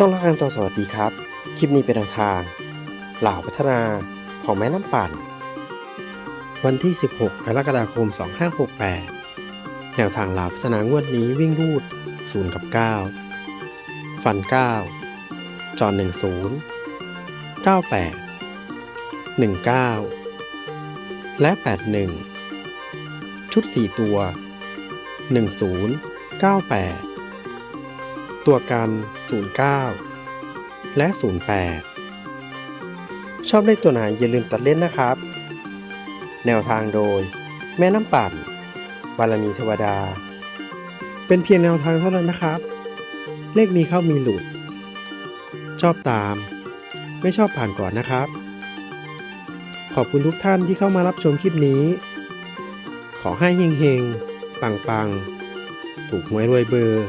ช่องละครังตอนสวัสดีครับ คลิปนี้เป็นแนวทาง เหล่าพัฒนาของแม่น้ำปั่น วันที่ 16 กรกฎาคม 2568 แนวทางเหล่าพัฒนางวดนี้วิ่งรูด 0 กับ 9 ฟัน 9 จอ10 98 19 และ 81 ชุด 4 ตัว 10 98 ตัวกัน 09 และ 08 ชอบเลขตัวไหนอย่าลืมตัดเล่นนะครับ แนวทางโดย แม่น้ำปั่น บารมีเทวดา เป็นเพียงแนวทางเท่านั้นนะครับ เลขมีเข้ามีหลุด ชอบตาม ไม่ชอบผ่านก่อนนะครับ ขอบคุณทุกท่านที่เข้ามารับชมคลิปนี้ ขอให้เฮงๆ ปังๆ ถูกหวยรวยเบอร์